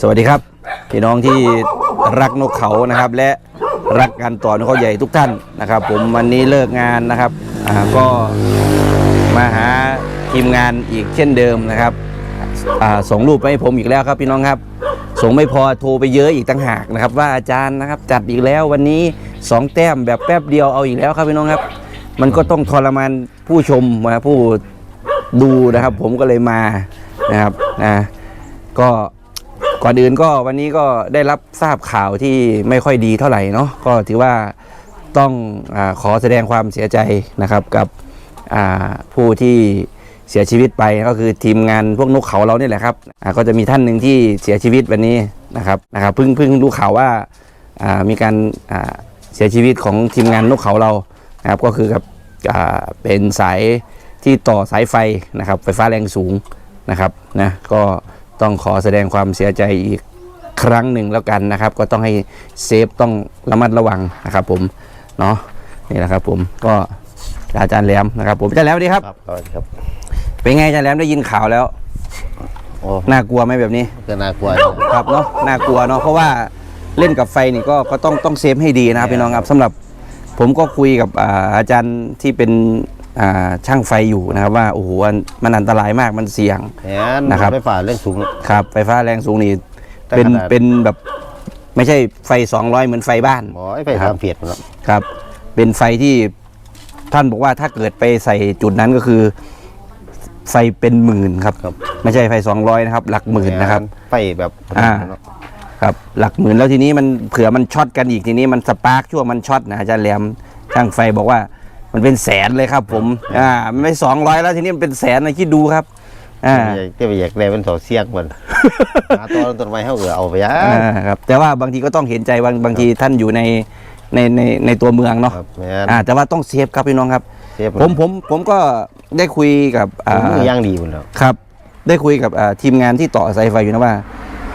สวัสดีครับพี่น้องที่รักนกเขานะครับ และรักการต่อนกเขาใหญ่ทุกท่านนะครับ ผมวันนี้เลิกงานนะครับก็มาหาทีมงานอีกเช่นเดิมนะครับส่งรูปไปให้ผมอีกแล้วครับพี่น้องครับส่งไม่พอโทรไปเยอะอีกตั้งหากนะครับ ว่าอาจารย์นะครับจัดอีกแล้ววันนี้สองแต้มแบบแป๊บเดียวเอาอีกแล้วครับพี่น้องครับ มันก็ต้องทรมานผู้ชมนะผู้ดูนะครับ ผมก็เลยมานะครับนะก็ ก่อนอื่นก็วันนี้ก็ได้รับทราบข่าวที่ไม่ค่อยดีเท่าไหร่เนาะก็ถือว่าต้องอขอแสดงความเสียใจนะครับกับผู้ที่เสียชีวิตไปก็คือทีมงานพวกนกเขาเราเนี่ยแหละครับก็จะมีท่านหนึ่งที่เสียชีวิตวันนี้นะครับนะครับเพิ่งเพิ่งรู้ข่าวว่ามีการเสียชีวิตของทีมงานนกเขาเรานะครับก็คือกับเป็นสายที่ต่อสายไฟนะครับไฟฟ้าแรงสูงนะครับนะก็ ต้องขอแสดงความเสียใจอีกครั้งหนึ่งแล้วกันนะครับ ก็ต้องให้เซฟต้องระมัดระวังนะครับ ผมเนาะนี่แหละครับ ผมก็อาจารย์แหลมนะครับ ผมอาจารย์แหลมสวัสดีครับ ครับสวัสดีครับเป็นไงอาจารย์แหลมได้ยินข่าวแล้วโอ้น่ากลัวไหมแบบนี้ ก็น่ากลัวอยู่ ครับเนาะน่ากลัวเนาะเพราะว่าเล่นกับไฟนี่ก็ก็ต้องต้องเซฟให้ดีนะครับพี่น้องครับสำหรับผมก็คุยกับอ่าอาจารย์ที่เป็นอ่า ช่างไฟอยู่นะครับว่าโอ้โหอันมันอันตรายมากมันเสี่ยงแหนนะครับไฟฟ้าเรื่องสูงครับไฟฟ้าแรงสูงนี่แต่เป็นขนาดเป็นแบบไม่ใช่ไฟ 200 เหมือนไฟบ้านหมอไอ้ไฟครัทาบมเพียดมันเนาะครับ เป็นไฟที่ท่านบอกว่าถ้าเกิดไปใส่จุดนั้นก็คือไฟเป็นหมื่นครับครับไม่ใช่ไฟ 200 นะครับ หลักหมื่นนะครับ ไฟแบบอ่าเนาะครับหลักหมื่นแล้วทีนี้มันเผื่อมันช็อตกันอีกทีนี้มันสปาร์กช่วงมันช็อตนะอาจารย์แหลมช่างไฟบอกว่า มันเป็นแสนเลยครับ ผม อ่ามันไม่สองร้อยแล้วทีนี้มันเป็นแสนนะคิดดูครับ อ่าเจ้าไปอยากได้เป็นเสาเสียงมันหาตัวต้นไม้เขาเอือเอาไปยะอ่าครับ แต่ว่าบางทีก็ต้องเห็นใจบางบางทีท่านอยู่ในในในในตัวเมืองเนาะ ครับแม่นอ่า แต่ว่าต้องเซฟครับพี่น้องครับเซฟผมผมผมก็ได้คุยกับอ่าอ่าย่างดีมันแล้วครับ ได้คุยกับอ่าทีมงานที่ต่อสายไฟอยู่นะว่า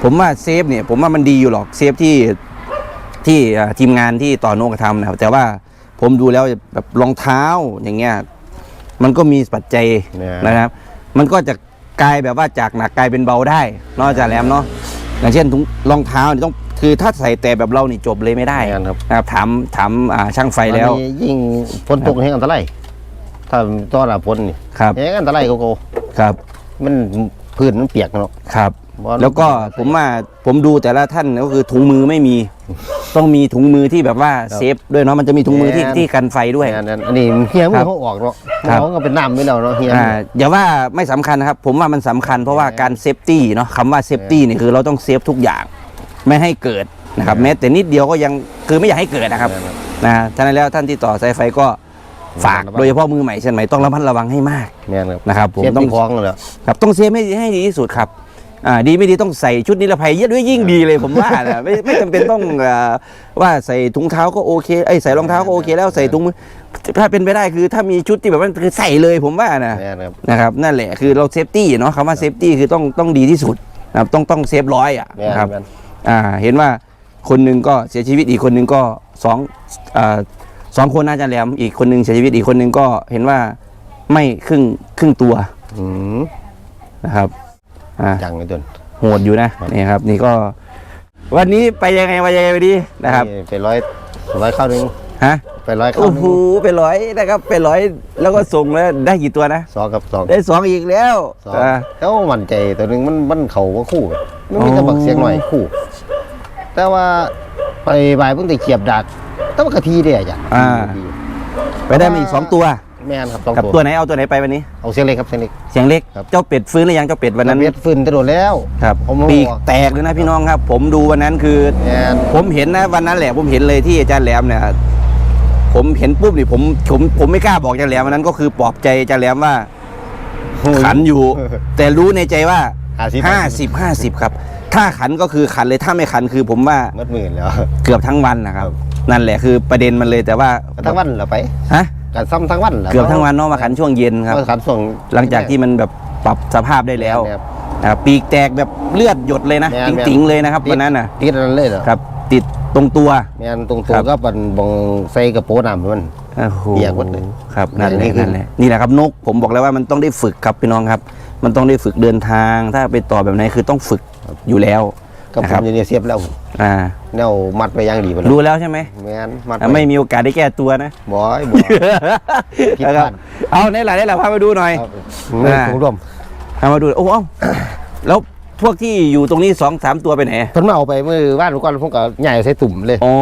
ผมว่าเซฟเนี่ย ผมว่ามันดีอยู่หรอกเซฟที่ที่อ่าทีมงานที่ต่อโนกระทำนะครับแต่ว่า ผมดูแล้วแบบรองเท้าอย่างเงี้ยมันก็มีปัจจัยเนี่ยนะครับ มันก็จะกลายแบบว่าจากหนักกลายเป็นเบาได้เนอกจากแหลมเนาะอย่างเช่นถุงรองเท้านี่ต้องคือถ้าใส่แต่แบบเรานี่จบเลยไม่ได้แม่นครับนะครับถามถามอ่าช่างไฟแล้วอันนี้ยิ่งฝนตกแห้งอันตรายถ้าตอนหน้าฝนนี่ครับแห้งอันตรายก็โกครับ มันพื้นมันเปียกเนาะครับบ่ แล้วก็ผมว่าผมดูแต่ละท่านก็คือถุงมือไม่มี ต้องมีถุงมือที่แบบว่าเซฟด้วยเนาะมันจะมีถุงมือที่ที่กันไฟด้วยแม่นอันนี้เฮียมืครัอบเขาออกเนาะครับเขาก็เป็นน้ำไปแล้วเนาะเฮียอ่าอย่าว่าไม่สำคัญนะครับ ผมว่ามันสำคัญเพราะว่าการเซฟตี้เนาะคำว่าเซฟตี้นี่คือเราต้องเซฟทุกอย่าง ไม่ให้เกิดนะครับแม้แต่นิดเดียวก็ยังคือไม่อยากให้เกิดนะครับนะฉะนั้นแล้วท่านที่ต่อสายไฟก็ฝากโดยเฉพาะมือใหม่เช่นใหม่ต้องระมัดระวังให้มากแม่นครับนะครับผมเสียบต้อที่งคล้องเลยครับต้องเซฟให้ให้ดีที่สุดครับ อ่าดีไม่ดีต้องใส่ชุดนิรภัยเยอะด้วยยิ่งดีเลยผมว่านะไม่ไม่จำเป็นต้องเอ่อว่าใส่ถุงเท้าก็โอเคไอ้ยใส่รองเท้าก็โอเค แล้วใส่ถุงมือถ้าเป็นไปได้คือถ้ามีชุดที่แบบว่าคือใส่เลยผมว่านะแม่นครับ นะครับนั่นแหละคือเราเซฟตี้เนาะคำว่าเซฟตี้คือต้องต้องดีที่สุดนะครับต้องต้องเซฟร้อยอะแม่นนะครับแม่นอ่าเห็นว่าคนหนึ่งก็เสียชีวิตอีกคนหนึ่งก็สองอ่าสองคนน่าจะแหลมอีกคนหนึ่งเสียชีวิตอีกคนหนึ่งก็เห็นว่าไม่ครึ่งครึ่งตัวอืมนะครับ อ่าจังเลยจน โหดอยู่นะครับ นี่ครับ นี่ก็ วันนี้ไปยังไงมายังไงวันนี้นะครับนี่ไปร้อยร้อยเข้าหนึ่งฮะไปร้อยเข้าโอ้หนึ่โหงไปร้อยนะครับไปร้อยแล้วก็ส่งแล้วได้กี่ตัวนะ สองกับสองได้สองอีกแล้วสองอ่า เขามั่นใจตัวหนึ่งมันมันเข่าก็คู่มันมีอ๋อแต่บักเสียงหน่อยคู่ แต่ว่าไปบ่ายเพิ่งแต่เขียบดักแต่ว่ากะทีเดียจ้ะอ่า ไปได้มาอีกสองตัว แม่นครับสองกับตัตัววไหนเอาตัวไหนไปวันนี้ เอาเสียงเล็กครับเสียงเล็ก เสียงเล็ก ครับ เจ้าเป็ดฟื้นหรือยังเจ้าเป็ดวันนั้นเวียดฟื้นกระโดดแล้ว ครับผมเอาปีกออก แตกเลยนะพี่น้องครับ ผมดูวันนั้นคือ แม่นผมเห็นนะวันนั้นแหละผมเห็นเลยที่อาจารย์แหลมเนี่ยผมเห็นปุ๊บนี่ผมผมผมไม่กล้าบอกอาจารย์แหลมวันนั้นก็คือปลอบใจอาจารย์แหลมว่าขันอยู่ แต่รู้ในใจว่า50 ห้าสิบห้าสิบครับ ถ้าขันก็คือขันเลยถ้าไม่ขันคือผมว่ามัดหมื่นแล้ว เกือบทั้งวันนะครับ ครับ นั่นแหละคือประเด็นมันเลยแต่ว่าทั้งวันเหรอไปฮะ การซ้ำทั้งวันหรเกือบทั้งวันเนาะมาขันช่วงเย็นครับมาขันส่งหลังจากที่มันแบบปรับสภาพได้แล้วครับ นะครับปีกแตกแบบเลือดหยดเลยนะแม่นติ๋งๆเลยนะครับวันนั้นน่ะติดอันนั้นเลยเหรอครับ ติดตรงตัว แม่นตรงตัควรับ ก็บันบองใส่กระโปรงน้ำมัน โอ้โหเปียกหมดเลยครับนั่นแหนี่ละคือนั่นแหละนี่แหละครับนกผมบอกแล้วว่ามันต้องได้ฝึกครับพี่น้องครับ มันต้องได้ฝึกเดินทางถ้าไปต่อแบบไหนคือต้องฝึกอยู่แล้วกับนะผครัมบอยู่เนี่ยเสียบแล้วอ่า แนวมัดไปอย่างดีไปแล้วรู้แล้วใช่ไหมแมนมัดอะไม่มีโอกาสได้แก้ตัวนะบอยบอยผิดพลาดนะครับเอาในหลายในหลายพามาดูหน่อย ครับไม่อ่า ถุงร่วมพามาดูโอ้เอ้าแล้วพวกที่อยู่ตรงนี้สองสามตัวไปไหนเพิ่นมาเอาไปเมื่อว่านเมื่อก่อนผมก็ใหญ่ใส่ตุ่มเลย อ๋อ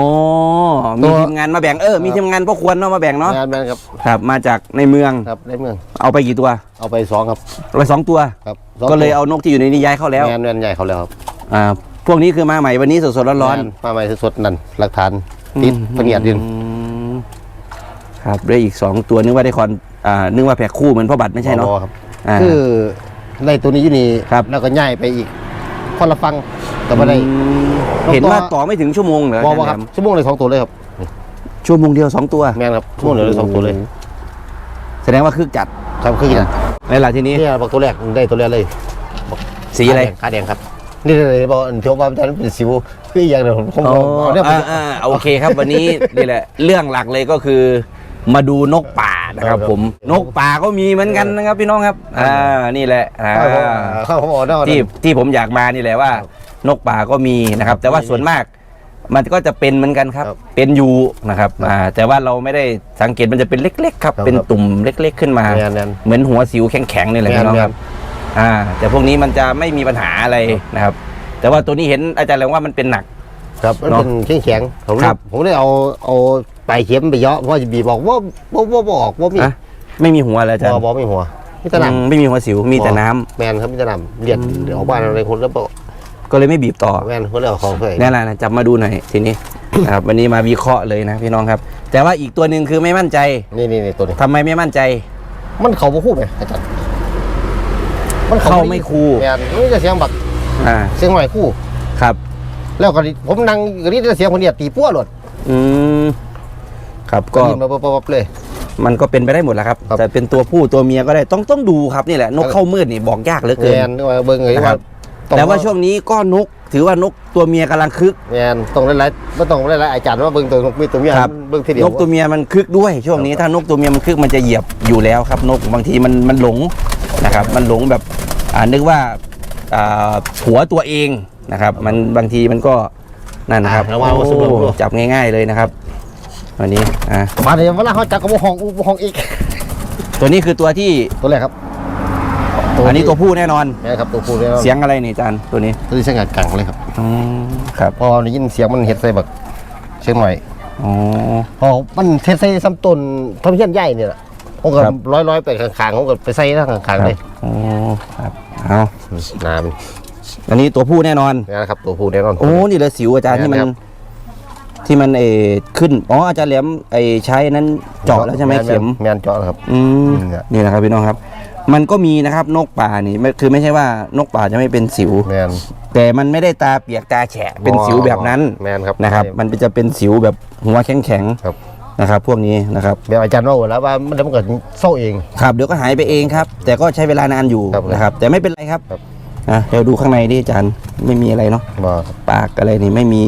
ตัมีว ทีมงานมาแบ่งเออมีทีมงานพ่อควรเนาะมาแบ่งเนาะแมนแมนครับครับ มาจากในเมืองครับในเมืองเอาไปกี่ตัวเอาไปสองครับเอาไปสองตัว ครับก็เลยเอานกที่อยู่ในนี้ย้ายเข้าแล้วแมนแมนใหญ่เขาแล้วครับอ่าพ วกนี้คือมาใหม่วันนี้สดๆร้อนแม่มาใหม่สดๆนั่นหลักฐานๆติดเปนียดดินอืมครับได้อีกสองตัวนึกว่าได้คอนอ่านึกว่าแพ็คคู่เหมือนพ่อบัตรไม่ใช่เนาะบ่ครับอ่าคือในตัวนี้อยู่นี่ครับ แล้วก็ใหญ่ไปอีกคนละฟังแต่ไม่ได้อืมนกตัวเห็นว่าต่อไม่ถึงชั่วโมงเหรอบอกว่าครับอาจารย์แหลมชั่วโมงเลยสองตัวเลยครับชั่วโมงเดียวสองตัวแมนครับชั่วโมงเดียวเลยสองตัวเลยแสดงว่าคึกจัดครับคืออย่างในหลายทีนี้นี่บอกตัวแรกได้ตัวแรกเลยสีอะไร ขาแดงครับ นี่เลยบอกโชว์ว่ามันเป็นสิวคืออย่างเดียวผมผมอ๋อเอาเนี่ยไปอ่าอ่าโอเคครับวันนี้ นี่แหละ เรื่องหลักเลยก็คือ มาดูนกป่านะครับครับ ผมนกป่าก็มีเหมือนกันนะครับพี่น้องครับอ่านี่แหละอ่าเข้าผมเอาเนาะ ที่ที่ผมอยากมานี่แหละว่า นกป่าก็มีนะครับ แต่ว่าส่วนมาก มันก็จะเป็นเหมือนกันครับ ครับเป็นอยู่นะครับอ่าแต่ว่าเราไม่ได้สังเกตมันจะเป็นเล็ก ๆ ครับ ครับเป็นตุ่มเล็ก ๆ ขึ้นมา แมนแมนเหมือนหัวสิวแข็งๆนี่แหละแมนพี่น้องแมนครับ อ่าแต่พวกนี้มันจะไม่มีปัญหาอะไรนะครับ แต่ว่าตัวนี้เห็นอาจารย์แรงว่ามันเป็นหนัก ครับมันเนาะเป็นแข็งๆผมเลยครับ ผมเลยเอาเอาไปลายเข็มไปเยาะเพราะว่าจะบีบอกว่าว่าว่าว่าออกว่ามีอะไม่มีหัวเลยอาจารย์บอบอไม่หัวมีแต่น้อืมไม่มีหัวสิวมีแต่น้ำำแมนครับมีแต่น้ำเลียดเดี๋ยวออกบ้านอะไรคนแล้วบอกก็เลยไม่บีบต่อ แมนคนเลยเอาของเพื่อนนี่นแหละนะจับมาดูหน่อยทีนี้ นะครับวันนี้มาวิเคราะห์เลยนะพี่น้องครับ แต่ว่าอีกตัวหนึ่งคือไม่มั่นใจนี่นี่นี่ตัวนี้ ทำไมไม่มั่นใจ มันเขาบ่คู่ไหมอาจารย์ มันเข้าไม่คู่แมนนี่จะเสียงบักอ่าเสียงหน่อยคู่ ครับ แล้วก็ผมนั่งก็นี่จะเสียงคนเดียตีปั้วหลดอืมครับก็ยินมาปั๊บปั๊บเลย มันก็เป็นไปได้หมดแหละครับครับ แต่เป็นตัวผู้ตัวเมียก็ได้ต้องต้องดูครับนี่แหละนกเข้ามืดนี่บอกยากเหลือแมเกินนนี่ว่าเบิ่งเลยนะครัว่าบแต่ว่าช่วงนี้ก็นกถือว่านกตัวเมียกำลังคึกแมนต้องหลายๆไม่ต้องหลายๆอาจารย์ว่าเบิ่งตัวนกมีตัวเมียครับเบิ่งทีเดียวนกตัวเมียมันคึกด้วย ช่วงนี้ถ้านกตัวเมียมันคึกมันจะเหยียบอยู่แล้วครับ นกบางทีมันมันหลง นะครับ มันหลงแบบอ่านึกว่าอ่าผัวตัวเองนะครับ มันบางทีมันก็นั่นนะครับอะระวังว่าสมบูรณ์โอ้จับง่าย ๆเลยนะครับวันนี้อะมาเดี๋ยวเวลาเขาจับกับห้องอู้ห้องอีก ตัวนี้คือตัวที่ตัวแรกครับอันนี้ตัวผู้แน่นอนแม่ครับตัวผู้เลยครับเสียงอะไรนี่อาจารย์ตัวนี้ตัวที่เสียงกังๆเลยครับอืมครับพอได้ยินเสียงมันเฮ็ดใส่บักเชียงหน่อยอ๋อพอมันเฮ็ดใส่ซ้ำต้นทำเฮียนใหญ่เนี่ยแหละ ผมก็ครับ ร้อยร้อยๆไปข้างๆผมก็ไปใส่ทางข้างๆเลยอ๋อครับเอาน้ำอันนี้ตัวผู้แน่นอน นี่นะครับตัวผู้แน่นอน โอ้นี่เลยสิวอาจารย์ที่มัน ครับ ที่มันเออขึ้นอ๋ออาจารย์แหลมไอใช้นั้นเจาะแล้วใช่ไหมเข็ม แม่นเจาะแล้วครับ อืมเนี่ยนี่นะครับพี่น้องครับ มันก็มีนะครับนกป่านี่ไม่คือไม่ใช่ว่านกป่าจะไม่เป็นสิว แม่นแต่มันไม่ได้ตาเปียกตาแฉะเป็นสิวแบบนั้นแม่นครับนะครับ มันจะเป็นสิวแบบหัวแข็งครับๆ นะครับพวกนี้นะครับแบบอาจารย์ว่าหมดแล้วว่ามันจะมันเกิดเศร้าเอง ครับเดี๋ยวก็หายไปเองครับ แต่ก็ใช้เวลานานอยู่ครับนะครับ แต่ไม่เป็นไรครับครับ อะเดี๋ยวดูข้างในดิอาจารย์ไม่มีอะไรเนาะบ่ปากอะไรนี่ไม่มี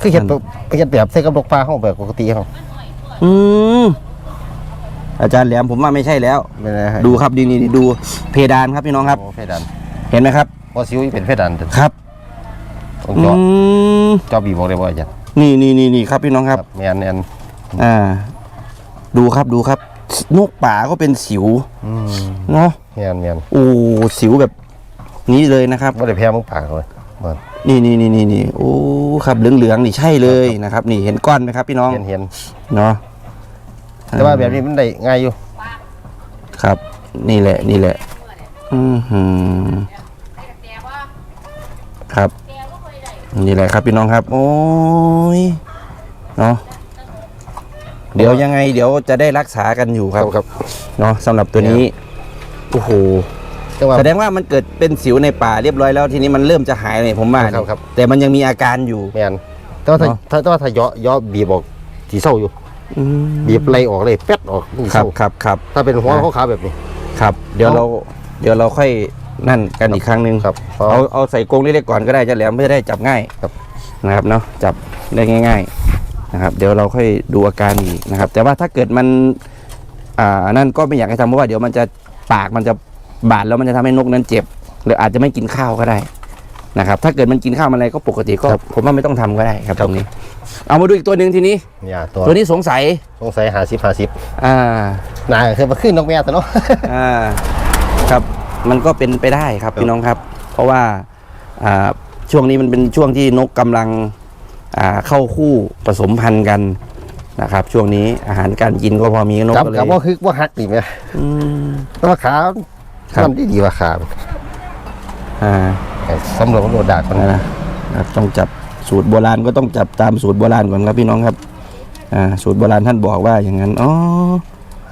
คือเฮ็ดแบบคือเฮ็ดแบบใส่กับดอกฟ้าห้องแบบปกติครับอืมอาจารย์แหลมผมว่าไม่ใช่แล้ว ไม่ได้ให้ดูครับดีนี่ดูเพดานครับพี่น้องครับ โอ้เพดานเห็นไหมครับบ่ซิวเป็นเพดานครับต้องอืเจาะมเจาะบีบอกได้บ่อาจารย์ นี่นี่นี่นี่ครับพี่น้องครับแม่นแม่นอ่า ดูครับดูครับ นกป่าก็เป็นสิวอืมเนาะแม่นแม่นโอ้สิวแบบนี้เลยนะครับบ่ได้แพ้มึงปากเลยบ่นี่นี่นี่นี่นี่โอ้ครับเหลืองเหลืองๆนี่ใช่เลยนะครับ นี่เห็นก้อนไหมครับ พี่น้องเห็นเห็นเนาะแต่ว่าแบบนี้มันได้ง่ายอยู่ ครับ นี่แหละ นี่แหละ อือหือครับ นี่แหละครับพี่น้องครับ โอ้ยเนาะเดี๋ยวยังไง เดี๋ยวจะได้รักษากันอยู่ครับครับเนาะสำหรับตัวนี้โอ้โหแต่ว่าแสดงว่ามันเกิดเป็นสิวในป่าเรียบร้อยแล้วทีนี้มันเริ่มจะหายเลยผมว่าครับครับ แต่มันยังมีอาการอยู่แม่นแต่ว่าถ้าเนาะถ้าแต่ว่าถ้าเยาะเยาะบีบออกสีเศร้าอยู่อืมบีบไล่ออกเลยแป๊ดออกนี่ครับเศร้าครับครับถ้าเป็นหัวอ่าขาวๆแบบนี้ ครับ เดี๋ยวเอาเรา เดี๋ยวเราค่อย นั่นกันอีกครั้งหนึ่งครับเอาเอาใส่กรงเล็กๆก่อนก็ได้จะแหลมเพื่อได้จับง่ายครับนะครับเนาะจับได้ง่าย ๆนะครับ เดี๋ยวเราค่อยดูอาการอีกนะครับ แต่ว่าถ้าเกิดมันอ่านั่นก็ไม่อยากให้ทำเพราะว่าเดี๋ยวมันจะปากมันจะบาดแล้วมันจะทำให้นกนั้นเจ็บ หรืออาจจะไม่กินข้าวก็ได้นะครับ ถ้าเกิดมันกินข้าวมันอะไรก็ปกติก็ครับผมว่าไม่ต้องทำก็ได้ครับครัตบรงนี้ เอามาดูอีกตัวหนึ่งทีนี้เนี่ยตัวตัวนี้สงสัยสงสัยหาสิบหาสิบอ่านายเคยมาขึ้นนกแม่ตัวเนาะอ่าครับ มันก็เป็นไปได้ครับพี่น้องครับ เพราะว่าอ่าช่วงนี้มันเป็นช่วงที่นกกำลังอ่าเข้าคู่ผสมพันธุ์กันนะครับช่วงนี้อาหารการกินก็พอมีนกกับก็เลยกับว่าฮึกว่าฮักดีไหมอืมแต่ว่าขาครับมันดีดีว่าขาอ่าสำรวจโดดดากมันนะนะครับต้องจับสูตรโบราณก็ต้องจับตามสูตรโบราณก่อนครับพี่น้องครับอ่าสูตรโบราณท่านบอกว่าอย่างนั้นอ๋อ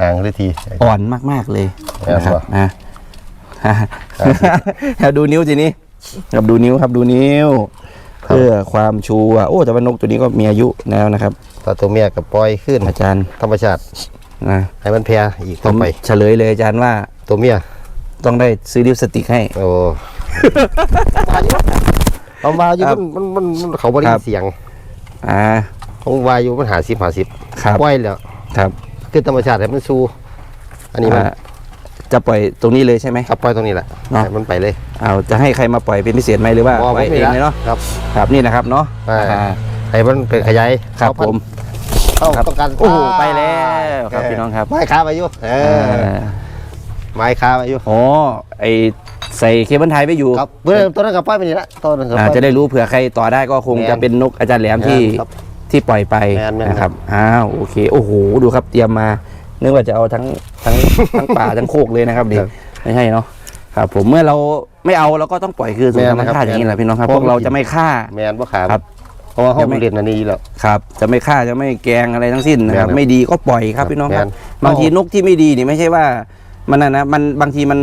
ห่างเลยทีอ่อนมากๆเลยนะครับแม่นบ่นะ ครับดูนิ้วทีนี้ครับดูนิ้วครับดูนิ้ว เพื่อความชัวร์โอ้แต่ว่านกตัวนี้ก็มีอายุแล้วนะครับตอนตัวเมียกับปล่อยขึ้นอาจารย์ธรรมชาตินะให้มันแพร่อีกผต่อมไปเฉลยเลยอาจารย์ว่าตัวเมียต้องได้ซื้อลิปสติกให้ โอ้เอาวาอยู่ครับมันมันมันมันเขาบริครับเสียง อ่าของวาอยู่มันหาสิบหาสิบครับปล่อยแล้วครับ คือธรรมชาติให้มันสู้อันนี้มันอ่า จะปล่อยตรงนี้เลยใช่ไหมขับปล่อยตรงนี้แหละเนาะ ให้มันไปเลย เอาจะให้ใครมาปล่อยเป็นพิเศษไหมหรือว่าบ่ปล่อยผมเองเลยเนาะครับ ครับนี่นะครับเนาะใช่อ่าให้มันเป็นขยายครับเข้าผมเข้าครับต้องการโอ้โหไปแล้วครับพี่น้องครับไม้ค้าไปอยู่เอเอออไม้ค้าไปอยู่โอ้ไอใส่เคเบิลไทยไปอยู่ครับเพื่อตัวนั้นกับป้ายไปนี่ละตัวนั้นกับอ่าป้ายจะได้รู้เผื่อใครต่อได้ก็คงแม่นจะเป็นนกอาจารย์แหลมที่แม่นครับที่ปล่อยไปแม่นแม่น นะครับอ้าวโอเคโอ้โหดูครับเตรียมมา นึกว่าจะเอาทั้งทั้งทั้งป่าทั้งโคกเลยนะครับเด็กไม่ใช่เนาะครับ ผมเมื่อเราไม่เอาเราก็ต้องปล่อยคือสู่ธรรมชาติอย่างนี้แหละพี่น้องครับพวกเราจะไม่ฆ่าแมนบ่ขาครับเพราะว่าเขายังไม่เรียนอันนี้แล้วครับ จะไม่ฆ่าจะไม่แกล้งอะไรทั้งสิ้นนะครับแม่นครับไม่ดีก็ปล่อยครับพี่น้องครับแม่นบางทีนกที่ไม่ดีนี่ไม่ใช่ว่ามันนะนะมันบางทีมัน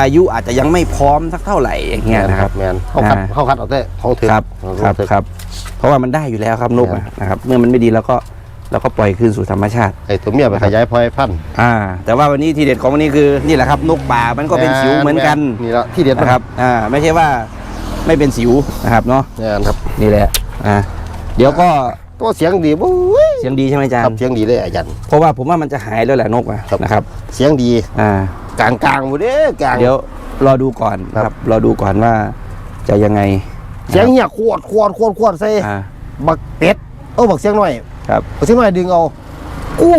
อายุอาจจะยังไม่พร้อมสักเท่าไหร่อย่างเงี้ยนะครับแมนเขาคัดอ่าเขาคัดเอาแต่ของถือครับของครับถือครับ เพราะว่ามันได้อยู่แล้วครับนกครับอะนะครับ เมื่อมันไม่ดีแล้วก็ เราก็ปล่อยคืนสู่ธรรมชาติ ไอ้ตัวเมียไปขยายพลอยพันธุ์อ่า แต่ว่าวันนี้ทีเด็ดของวันนี้คือนี่แหละครับนกป่ามันก็เป็นสิวเหมือนกันนี่ละที่เด็ดมันนะครับอ่าไม่ใช่ว่าไม่เป็นสิวนะครับเนาะแมนครับ นี่แหละอ่าเดี๋ยวก็ตัวเสียงดีบุ้ยเสียงดีใช่ไหมอาจารครับย์เสียงดีเลยอาจารย์เพราะว่าผมว่ามันจะหายแล้วแหละนกอะครับนะครับเสียงดีอ่า กลางกลางหมดเด้กลาง เดี๋ยวรอดูก่อนนะคครัรับบรอดูก่อนว่าจะยังไงเสียงเหี้ยขวดขวดขวดขวดใส่อ่าบักเป็ดเออบักเสียงหน่อย ครับบักเสียงหน่อยดึงเอาคู่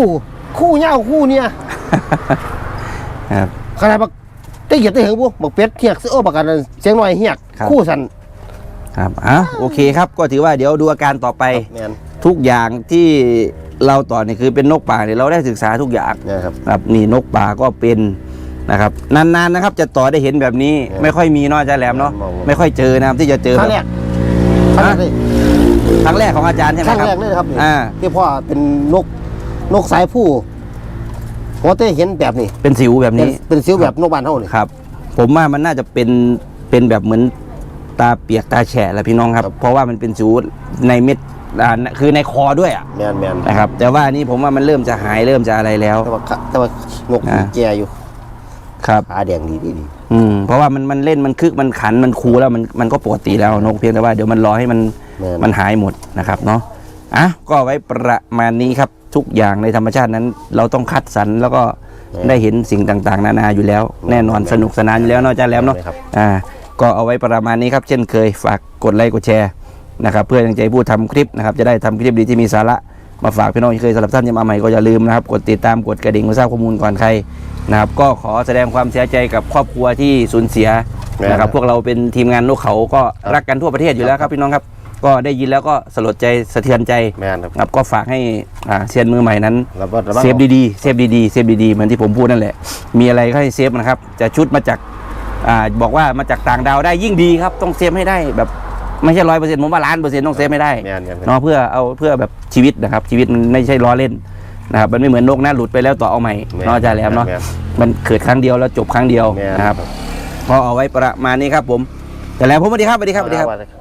คู่เหย้าคู่เนี่ยครับขนาดบักเตะเหยียดเตะเหิงบุบักเป็ดเทียกเออบักกันนั้นเสียงหน่อยเฮียกครับ คู่สัน ครับอะโอเคครับก็ถือว่าเดี๋ยวดูอาการต่อไป แมนทุกอย่างที่เราต่อเนี่ยคือเป็นนกป่าเนี่ยเราได้ศึกษาทุกอย่างนะครับ ครับนี่นกป่าก็เป็นนะครับนานๆนะครับจะต่อได้เห็นแบบนี้ ครับไม่ค่อยมีเนาะอาจารย์แหลมเนาะมอง ไม่ค่อยเจอนะครับที่จะเจอครั้งแรแบบกครั้งแรกเลย ครั้งแรกของอาจารย์ใช่ไหคมรั้งครับ แรกเลยนะครับนี่อ่า ที่พ่อเป็นนกนกสายผู้หัวเต้เห็นแบบนี้เป็นสิวแบบเป็นนี้ เป็นซิวแบบนกบ้านเท่านี่ ครับ ผมว่ามันน่าจะเป็นเป็นแบบเหมือนตาเปียกตาแฉะแหละพี่น้องครับเพราะว่ามันเป็นสิวในเม็ดอ่าคือในคอด้วยอะแมนแมนนะครับ แต่ว่านี่ผมว่ามันเริ่มจะหายเริ่มจะอะไรแล้ว แต่ว่าแต่ว่านกอ่า แก่อยู่ครับ ขาแดงดีดีดีอืมเพราะว่ามันมันเล่นมันคึกมันขันมันคูแล้วมันมันก็ปกติแล้วนกเพียงแต่ว่าเดี๋ยวมันรอให้มันแมนมันหายหมดนะครับเนาะอะก็ไว้ประมาณนี้ครับทุกอย่างในธรรมชาตินั้น เราต้องคัดสรรแล้วก็ได้เห็นสิ่งต่างๆ นานาอยู่แล้ว แน่นอนสนุกสนานอยู่แล้วเนาะอาจารย์แหล้วเนาะครับอ่าก็เอาไว้ประมาณนี้ครับ เช่นเคยฝากกดไลค์กดแชร์นะครับ เพื่อยังใจผู้ทำคลิปนะครับ จะได้ทำคลิปดีที่มีสาระมาฝากพี่น้องที่เคยสำหรับท่านที่มาใหม่ก็อย่าลืมนะครับ กดติดตามกดกระดิ่งเพื่อทราบข้อมูลก่อนใครนะครับ ก็ขอแสดงความเสียใจกับครอบครัวที่สูญเสียนะครับ พวกเราเป็นทีมงานนกเขาก็รักกันทั่วประเทศอยู่แล้วครับพี่น้องครับ ก็ได้ยินแล้วก็สลดใจสะเทือนใจแมนครับ ครับก็ฝากให้อ่าเซียนมือใหม่นั้น ระวังระวังเซฟดีๆ เซฟดีๆ เซฟดีๆ เหมือนที่ผมพูดนั่นแหละ มีอะไรก็ให้เซฟนะครับ จะชุดมาจากอ่าบอกว่ามาจากต่างดาวได้ยิ่งดีครับ ต้องเซฟให้ได้แบบไม่ใช่ร้อยเปอร์เซ็นต์ผมว่าล้านเปอร์เซ็นต์ต้องเซฟไม่ได้แมนแมนเนาะเพื่อเอาเพื่อแบบชีวิตนะครับ ชีวิตมันไม่ใช่ล้อเล่นนะครับ มันไม่เหมือนนกนะหลุดไปแล้วต่อเอาใหม่เนาะอาจารย์แหลมเนาะมันเกิดครั้งเดียวแล้วจบครั้งเดียวแมนนะครับพอเอาไว้ประมาณนี้ครับผม แต่แล้วผมสวัสดีครับสวัสดีครับสวัสดีครับครับ